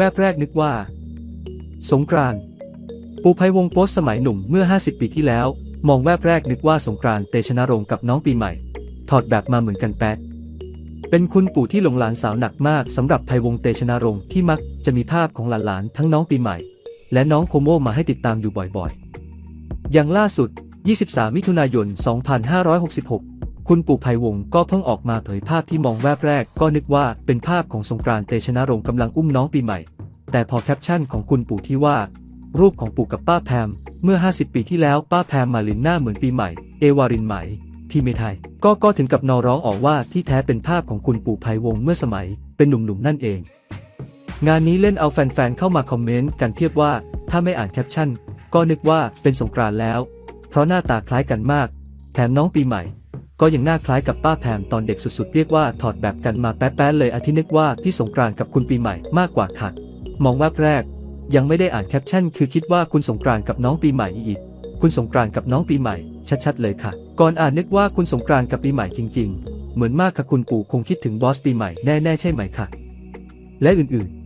แวบแรกนึกว่า สงกรานต์ปูภัยวงโพสสมัยหนุ่มเมื่อ 50 ปีที่แล้ว มองแวบแรกนึกว่าสงกรานต์เตชะนรงค์กับน้องปีใหม่ ถอดแบบมาเหมือนกันแป๊ดเป็นคุณปู่ที่หลงหลานสาวหนักมากสำหรับภัยวงเตชะนรงค์ที่มักจะมีภาพของหลานๆทั้งน้องปีใหม่ และน้องโคโมมาให้ติดตามอยู่บ่อยๆ อย่างล่าสุด 23 มิถุนายน 2566 คุณปู่ภัยวงก็เพิ่งออกมาเผยภาพที่มองแวบแรกก็นึกว่าเป็นภาพของสงกรานต์เตชะนรงกำลังอุ้มน้องปีใหม่ แต่พอแคปชั่นของคุณปู่ที่ว่า รูปของปู่กับป้าแพม เมื่อ 50 ปีที่แล้วป้าแพมมาลินหน้าเหมือนปีใหม่ เอวารินไหมพี่เมไทย ก็ก็ถึงกับนอร้องออกว่าที่แท้เป็นภาพของคุณปู่ภัยวงเมื่อสมัย เป็นหนุ่มๆนั่นเอง งานนี้เล่นเอาแฟนๆเข้ามาคอมเมนต์กันเทียบว่า ถ้าไม่อ่านแคปชั่น ก็นึกว่าเป็นสงกรานต์แล้ว เพราะหน้าตาคล้ายกันมาก แถมน้องปีใหม่ ก็ยังน้าคล้ายกับป้าแพมตอนเด็กสุดๆ เรียกว่าถอดแบบกันมาแป๊ะๆเลยอาทินึกว่าพี่สงกรานต์กับคุณปีใหม่มากกว่าค่ะมองแวบแรก ยังไม่ได้อ่านแคปชั่น คือคิดว่าคุณสงกรานต์กับน้องปีใหม่อีก คุณสงกรานต์กับน้องปีใหม่ ชัดๆเลยค่ะ ก่อนอ่านนึกว่าคุณสงกรานต์กับปีใหม่จริง ๆ เหมือนมากค่ะคุณปู่คงคิดถึงบอสปีใหม่แน่ๆใช่ไหมค่ะ และอื่นๆ